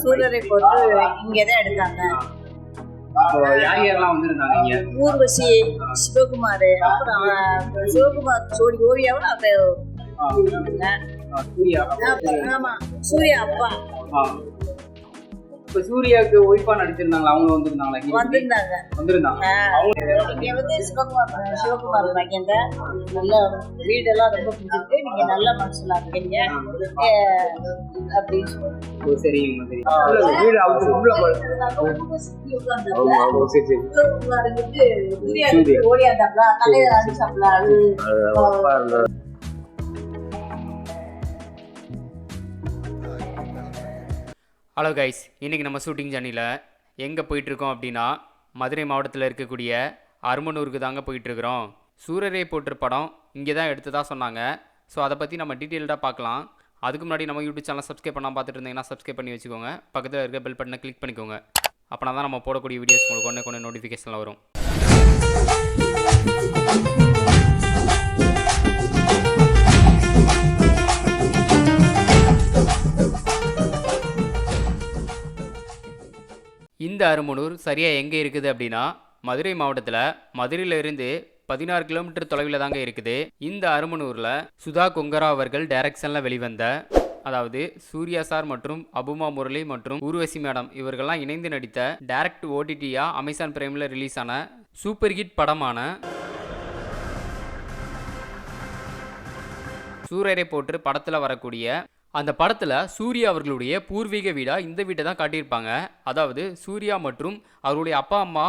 சூரரை போட்டு இங்கே தான் எடுத்தாங்க ஊர்வசி சிவகுமார் அப்புறம் சிவகுமார் ஜோடி ஓவியாவும் சூர்யா ஆமா சூர்யா அப்பா. இப்ப சூர்யாவுக்கு ஒய்ஃபா நடிச்சிருந்தாங்களா? அவங்க வந்திருந்தாங்களா? வந்திருந்தாங்க. வந்திருந்தாங்க. இங்க வந்து சிவகுமார் சிவகுமார் தான் நல்ல வீடெல்லாம் ரொம்ப பிடிச்சிருக்கு. நீங்க நல்ல மனசுல இருக்கீங்க. அப்படின்னு சரிங்கம்மா சரி வீடு அவங்க உள்ள சூர்யா. ஓடியாந்தாப்ல. தலையை அடிச்சாப்ல ஹலோ கைஸ் இன்றைக்கி நம்ம ஷூட்டிங் ஜர்னியில் எங்கே போயிட்டுருக்கோம் அப்படின்னா மதுரை மாவட்டத்தில் இருக்கக்கூடிய அருமனூருக்கு தாங்க போயிட்டுருக்குறோம். சூரரே போட்டிரு படம் இங்கே தான் எடுத்ததா சொன்னாங்க. ஸோ அதை பற்றி நம்ம டீட்டெயில்டாக பார்க்கலாம். அதுக்கு முன்னாடி நம்ம யூடியூப் சேனல் சப்ஸ்கிரைப் பண்ணால் பார்த்துட்டு இருந்தீங்கன்னா சப்ஸ்கிரைப் பண்ணி வச்சுக்கோங்க. பக்கத்தில் இருக்க பெல் பட்டனை கிளிக் பண்ணிக்கோங்க. அப்போனா தான் நம்ம போடக்கூடிய வீடியோஸ் உங்களுக்கு ஒன்று கொண்டு நோட்டிஃபிகேஷனில் வரும். இந்த அருமனூர் சரியாக எங்கே இருக்குது அப்படின்னா மதுரை மாவட்டத்தில் மதுரையிலிருந்து பதினாறு கிலோமீட்டர் தொலைவில் தாங்க இருக்குது. இந்த அருமனூரில் சுதா கொங்கரா அவர்கள் டைரக்ஷனில் வெளிவந்த அதாவது சூர்யா சார் மற்றும் அபுமா முரளி மற்றும் ஊர்வசி மேடம் இவர்கள்லாம் இணைந்து நடித்த டைரக்ட் ஓடிடியா அமேசான் பிரைமில் ரிலீஸ் ஆன சூப்பர் ஹிட் படமான சூரரை போட்டு படத்தில் வரக்கூடிய அந்த படத்தில் சூர்யா அவர்களுடைய பூர்வீக வீடாக இந்த வீட்டை தான் காட்டியிருப்பாங்க. அதாவது சூர்யா மற்றும் அவருடைய அப்பா அம்மா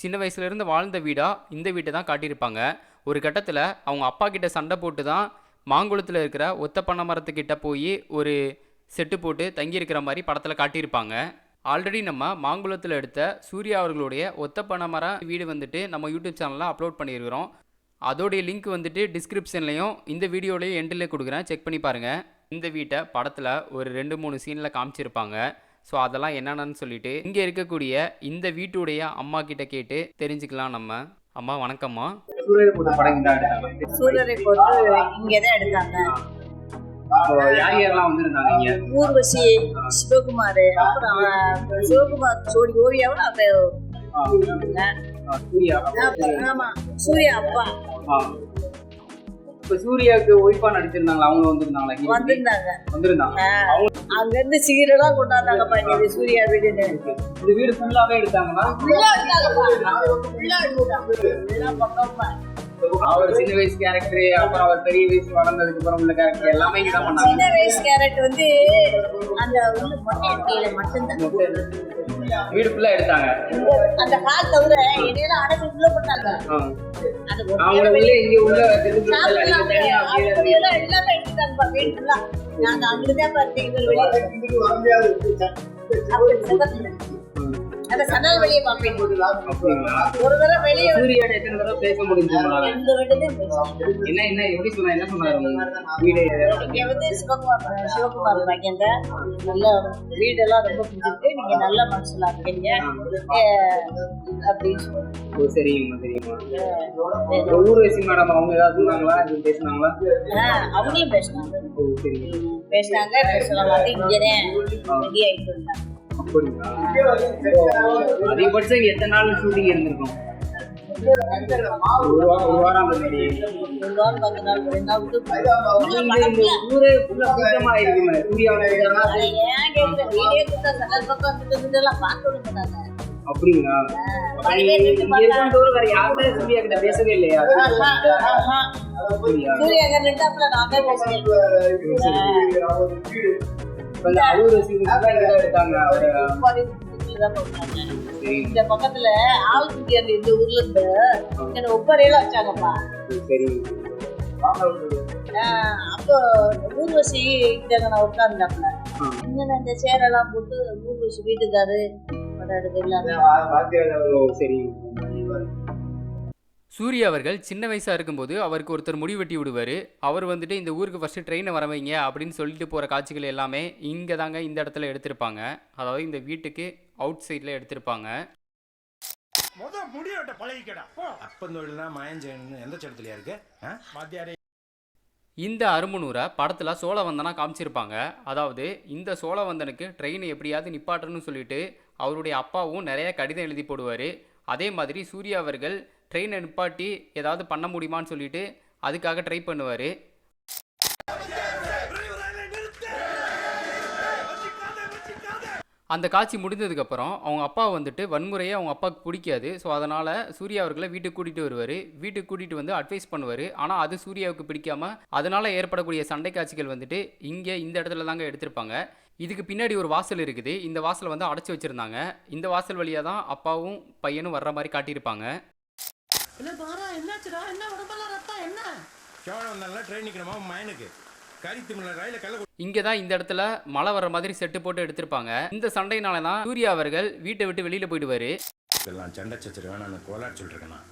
சின்ன வயசுலேருந்து வாழ்ந்த வீடாக இந்த வீட்டை தான் காட்டியிருப்பாங்க. ஒரு கட்டத்தில் அவங்க அப்பா கிட்ட சண்டை போட்டு தான் மாங்குளத்தில் இருக்கிற ஒத்த பண்ண மரத்துக்கிட்ட போய் ஒரு செட்டு போட்டு தங்கியிருக்கிற மாதிரி படத்தில் காட்டியிருப்பாங்க. ஆல்ரெடி நம்ம மாங்குளத்தில் எடுத்த சூர்யா அவர்களுடைய ஒத்த பண்ண மரம் வீடு வந்துட்டு நம்ம யூடியூப் சேனலில் அப்லோட் பண்ணியிருக்கிறோம். அதோடைய லிங்க் வந்துட்டு டிஸ்கிரிப்ஷன்லையும் இந்த வீடியோலையும் எண்டில் கொடுக்குறேன். செக் பண்ணி பாருங்கள் இந்த வீட்டை படத்தில் ஒரு ரெண்டு மூணு சீனில் காமிச்சிருப்பாங்க. ஸோ அதெல்லாம் என்னென்னு சொல்லிட்டு இங்கே இருக்கக்கூடிய இந்த வீட்டுடைய அம்மா கிட்ட கேட்டு தெரிஞ்சுக்கலாம் நம்ம. அம்மா வணக்கம்மா. சூர்யா போட்ட இங்க தான் எடுத்தாங்க ஊர்வசி சிவகுமார் அப்புறம் சிவகுமார் ஜோடி ஓவியாவும் ஆ, சூர்யா. ஆமா சூர்யா அப்பா. ஆ. இப்ப சூர்யாவுக்கு ஒய்ஃபா நடிச்சிருந்தாங்களா? அவங்க வந்திருந்தாங்களா? வந்திருந்தாங்க. வந்திருந்தாங்க அங்க இருந்து சீரெல்லாம் கொண்டாந்தாங்க பாருங்க சூர்யா வீடுன்னு இந்த வீடு ஃபுல்லாவே எடுத்தாங்களா? ஃபுல்லா எடுத்தாங்க அவர் சின்ன வயசு கேரக்டர் அப்புறம் அவர் பெரிய வயசு வளர்ந்ததுக்கு அப்புறம் உள்ள கேரக்டர் எல்லாமே இங்க பண்ணாங்க சின்ன வயசு கேரட் வந்து அந்த உள்ள மொட்டை மட்டும்தான். வீடு ஃபுல்லா எடுத்தாங்க. அந்த கால் தவிர இடையில அடைச்சு உள்ள போட்டாங்க. அவங்க உள்ள இங்க உள்ள எல்லாமே எடுத்துட்டாங்கப்பா வீட்டுல நாங்க அங்கிட்டுதான் பார்த்தீங்க வெளியே. அந்த சன்னல் வெளியே பார்ப்பேன் ஒரு தடவை. வெளியே சூர்யாட எத்தனை தடவை பேச முடிஞ்சு பேசுவோம் என்ன என்ன எப்படி சொன்னா என்ன சொன்னாரு வீடு? இங்க வந்து சிவகுமார் சிவகுமார் தான். நல்ல வீடெல்லாம் ரொம்ப பிடிச்சிருக்கு. நீங்க நல்ல மனசுல இருக்கீங்க. அப்படின்னு சொல்லுவாங்க. ஓ, சரிங்கம்மா சரிங்கம்மா இந்த ஊர்வசி மேடம் அவங்க ஏதாவது சொன்னாங்களா? பேசுனாங்களா? ஆஹ் அவங்களையும் பேசினாங்க. பேசினாங்க பேசலாம் வந்து இங்கதான் ரெடி ஆயிட்டு இருந்தாங்க அப்படிங்களா? அதிகபட்சம் எத்தனை நாள் ஷூட்டிங் இருந்திருக்கும்? ஒரு வாரம் ஒரு வாரம் ஊரே ஃபுல்லா கூட்டமா இருக்குமே சூர்யாவோட அப்படிங்களா? வேற யாருமே சூர்யா கிட்ட பேசவே இல்லையா? சூர்யா நான் பேசுறேன். எடுத்தாங்க அவரு. இந்த பக்கத்துல அந்த இந்த ஊர்ல இருந்து என்ன ஒப்பரையில வச்சாங்கப்பா. சரி. அப்போ ஊர்வசி கிட்ட நான் உட்கார்ந்தாப்புல ஆ. இங்க இந்த சேரெல்லாம் போட்டு ஊர்வசி வீட்டுக்காரு படம் எடுக்க சரி. சூர்யா அவர்கள் சின்ன வயசாக இருக்கும்போது அவருக்கு ஒருத்தர் முடி வெட்டி விடுவார். அவர் வந்துட்டு இந்த ஊருக்கு ஃபஸ்ட்டு ட்ரெயினை வர வைங்க அப்படின்னு சொல்லிட்டு போகிற காட்சிகள் எல்லாமே இங்கே தாங்க இந்த இடத்துல எடுத்திருப்பாங்க. அதாவது இந்த வீட்டுக்கு அவுட் சைடில் எடுத்திருப்பாங்க. முத முடியோட்ட பழகிக்கடா. அப்பந்தொழில்னா மாயம் செய்யணும்னு எந்த சட்டத்திலயா இருக்கு? மத்தியாரி இந்த அரும்புனூரை படத்தில் சோழவந்தனா காமிச்சிருப்பாங்க. அதாவது இந்த சோழவந்தனுக்கு ட்ரெயினை எப்படியாவது நிப்பாட்டணும்னு சொல்லிட்டு அவருடைய அப்பாவும் நிறைய கடிதம் எழுதி போடுவார். அதே மாதிரி சூர்யா அவர்கள் ட்ரெயினை நிப்பாட்டி ஏதாவது பண்ண முடியுமான்னு சொல்லிட்டு அதுக்காக ட்ரை பண்ணுவார். அந்த காட்சி முடிந்ததுக்கப்புறம் அவங்க அப்பா வந்துட்டு வன்முறையை அவங்க அப்பாவுக்கு பிடிக்காது. ஸோ அதனால் சூர்யா அவர்களை வீட்டுக்கு கூட்டிகிட்டு வருவார். வீட்டுக்கு கூட்டிகிட்டு வந்து அட்வைஸ் பண்ணுவார். ஆனால் அது சூர்யாவுக்கு பிடிக்காம அதனால் ஏற்படக்கூடிய சண்டை காட்சிகள் வந்துட்டு இங்கே இந்த இடத்துல தாங்க எடுத்திருப்பாங்க. இதுக்கு பின்னாடி ஒரு வாசல் இருக்குது. இந்த வாசலை வந்து அடைச்சி வச்சுருந்தாங்க. இந்த வாசல் வழியாக தான் அப்பாவும் பையனும் வர்ற மாதிரி காட்டியிருப்பாங்க. என்ன பாரா என்னாச்சுடா? என்ன உடம்பெல்லாம் ரத்தம் என்ன? கேவலம் வந்தாலும் ட்ரெயின் நிற்கணுமா மயனுக்கு? கறி திமிழ ரயில கல்ல இங்கே தான் இந்த இடத்துல மழை வர்ற மாதிரி செட்டு போட்டு எடுத்திருப்பாங்க. இந்த சண்டையினால தான் சூர்யா அவர்கள் வீட்டை விட்டு வெளியில் போயிடுவார். எல்லாம் சண்டை சச்சரு வேணாம்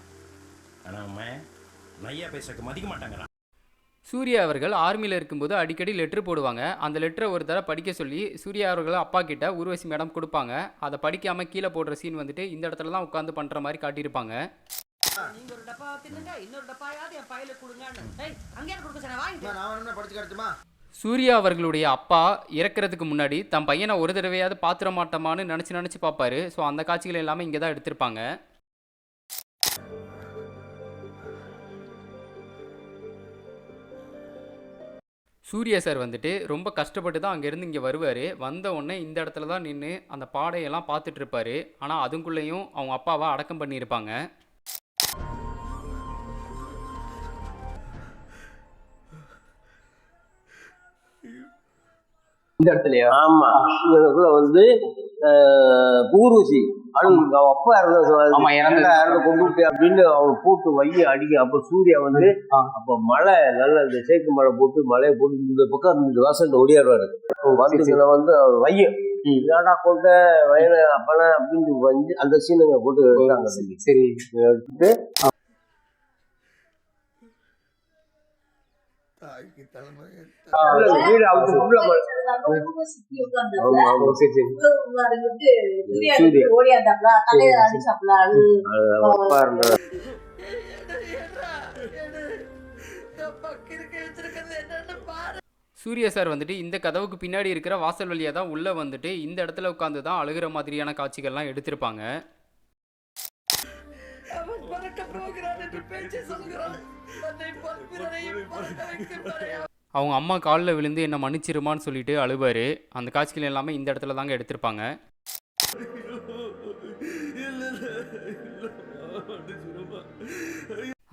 ஆனால் மயன் நையா பேசக்கு மதிக்க மாட்டாங்கண்ணா சூர்யா அவர்கள் ஆர்மியில் இருக்கும்போது அடிக்கடி லெட்ரு போடுவாங்க. அந்த லெட்டரை ஒரு தடவை படிக்க சொல்லி சூர்யா அவர்கள் அப்பா கிட்ட ஊர்வசி மேடம் கொடுப்பாங்க. அதை படிக்காமல் கீழே போடுற சீன் வந்துட்டு இந்த இடத்துல தான் உட்காந்து பண்ணுற மாதிரி காட்டியிருப்பாங்க. நீங்க ஒரு டப்பா தின்னுங்க இன்னொரு டப்பாயாவது என் பையில கொடுங்கன்னு. டேய் அங்கே கொடுக்க சொன்ன வாங்கிட்டு நான் வேணும்னா படிச்சு காட்டுமா சூர்யா அவர்களுடைய அப்பா இறக்கிறதுக்கு முன்னாடி தன் பையனை ஒரு தடவையாவது பாத்திர மாட்டோமான்னு நினச்சி நினச்சி பார்ப்பாரு ஸோ அந்த காட்சிகள் எல்லாமே இங்கே தான் எடுத்திருப்பாங்க. சூர்யா சார் வந்துட்டு ரொம்ப கஷ்டப்பட்டு தான் அங்கேருந்து இங்கே வருவார். வந்த உடனே இந்த இடத்துல தான் நின்று அந்த பாடையெல்லாம் பார்த்துட்டு இருப்பாரு. ஆனால் அதுக்குள்ளேயும் அவங்க அப்பாவை அடக்கம் பண்ணியிருப்பாங்க. இந்த இடத்துலயா? ஆமா. இதுக்குள்ள வந்து அஹ், ஊர்வசி அவன் அப்பா இறந்த. இறந்து கொண்டுட்டு அப்படின்னு அவன் போட்டு வைய அடிக்க அப்ப சூர்யா வந்து அப்ப மழை நல்ல இந்த சேக்கு மழை போட்டு மழையை போட்டு இந்த பக்கம் இந்த வாசல் ஒடியாடுவாரு. வந்து வந்து அவர் வைய. ஏடா கொண்ட வயல அப்பனா அப்படின்னு வந்து அந்த சீனுங்க போட்டு எடுத்தாங்க. சரி. எடுத்துட்டு இல்ல, வீடு அவங்க உள்ள மழை. சுத்தி உட்கார்ந்து ஆமா ஆமா சரி சரி உட்கார்ந்துட்டு சூர்யா சூர்யா. ஓடியாந்தாப்ல தலையில அடிச்சாப்ல அழு அவங்க அப்பா இருந்த பக்கிருக்கு வச்சிருக்கிறது என்னன்னு பாரு சூர்யா சார் வந்துட்டு இந்த கதவுக்கு பின்னாடி இருக்கிற வாசல் வழியாக தான் உள்ளே வந்துட்டு இந்த இடத்துல உட்காந்து தான் அழுகிற மாதிரியான காட்சிகள்லாம் எடுத்திருப்பாங்க. அவங்க அம்மா காலில் விழுந்து என்னை மன்னிச்சிருமான்னு சொல்லிட்டு அழுவார். அந்த காட்சிகள் எல்லாமே இந்த இடத்துல தாங்க எடுத்திருப்பாங்க.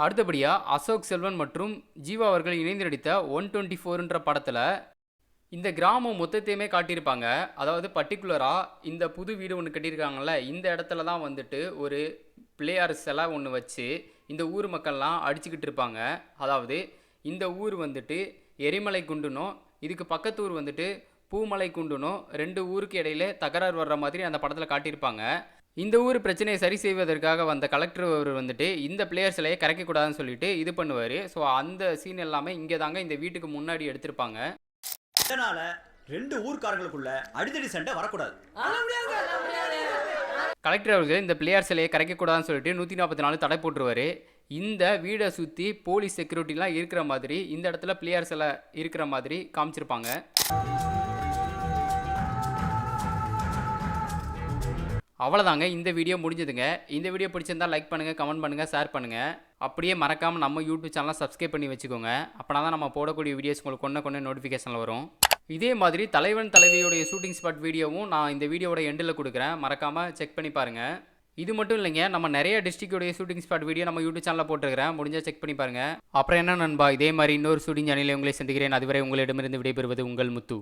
அடுத்தபடியாக அசோக் செல்வன் மற்றும் ஜீவா அவர்கள் இணைந்து நடித்த ஒன் டுவெண்ட்டி ஃபோர்ன்ற படத்தில் இந்த கிராமம் மொத்தத்தையுமே காட்டியிருப்பாங்க. அதாவது பர்டிகுலராக இந்த புது வீடு ஒன்று கட்டியிருக்காங்கல்ல இந்த இடத்துல தான் வந்துட்டு ஒரு பிள்ளையார் சிலை ஒன்று வச்சு இந்த ஊர் மக்கள்லாம் அடிச்சுக்கிட்டு இருப்பாங்க அதாவது இந்த ஊர் வந்துட்டு எரிமலை குண்டுனும் இதுக்கு பக்கத்து ஊர் வந்துட்டு பூமலை குண்டுனும் ரெண்டு ஊருக்கு இடையில தகராறு வர்ற மாதிரி அந்த படத்தில் காட்டியிருப்பாங்க இந்த ஊர் பிரச்சனையை சரி செய்வதற்காக வந்த கலெக்டர் அவர் வந்துட்டு இந்த பிளேயர் சிலையை கரைக்கக்கூடாதுன்னு சொல்லிட்டு இது பண்ணுவார் ஸோ அந்த சீன் எல்லாமே இங்கே தாங்க இந்த வீட்டுக்கு முன்னாடி எடுத்திருப்பாங்க இதனால ரெண்டு ஊர்க்காரங்களுக்குள்ள அடிதடி சண்டை வரக்கூடாது கலெக்டர் அவர்கள் இந்த பிள்ளையார் சிலையை கரைக்கக்கூடாதுன்னு சொல்லிட்டு நூற்றி நாற்பத்தி நாலு தடை போட்டுருவார். இந்த வீடை சுற்றி போலீஸ் செக்யூரிட்டிலாம் இருக்கிற மாதிரி இந்த இடத்துல பிள்ளையார் சிலை இருக்கிற மாதிரி காமிச்சிருப்பாங்க. அவ்வளோதாங்க இந்த வீடியோ முடிஞ்சதுங்க. இந்த வீடியோ பிடிச்சிருந்தா லைக் பண்ணுங்கள் கமெண்ட் பண்ணுங்கள் ஷேர் பண்ணுங்கள் அப்படியே மறக்காமல் நம்ம யூடியூப் சேனலை சப்ஸ்கிரைப் பண்ணி வச்சுக்கோங்க. அப்படின்னா தான் நம்ம போடக்கூடிய வீடியோஸ் உங்களுக்கு கொண்ட கொண்ட நோட்டிஃபிகேஷனில் வரும். இதே மாதிரி தலைவன் தலைவியோடைய ஷூட்டிங் ஸ்பாட் வீடியோவும் நான் இந்த வீடியோட எண்டில் கொடுக்குறேன். மறக்காமல் செக் பண்ணி பாருங்கள் இது மட்டும் இல்லைங்க நம்ம நிறைய டிஸ்ட்ரிக்டோடைய ஷூட்டிங் ஸ்பாட் வீடியோ நம்ம யூடியூப் சேனலில் போட்டுருக்கிறேன். முடிஞ்சால் செக் பண்ணி பாருங்கள் அப்புறம் என்ன நண்பா இதே மாதிரி இன்னொரு ஷூட்டிங் சேனலில் உங்களை சந்திக்கிறேன். அதுவரை உங்களிடமிருந்து விடைபெறுவது உங்கள் முத்து.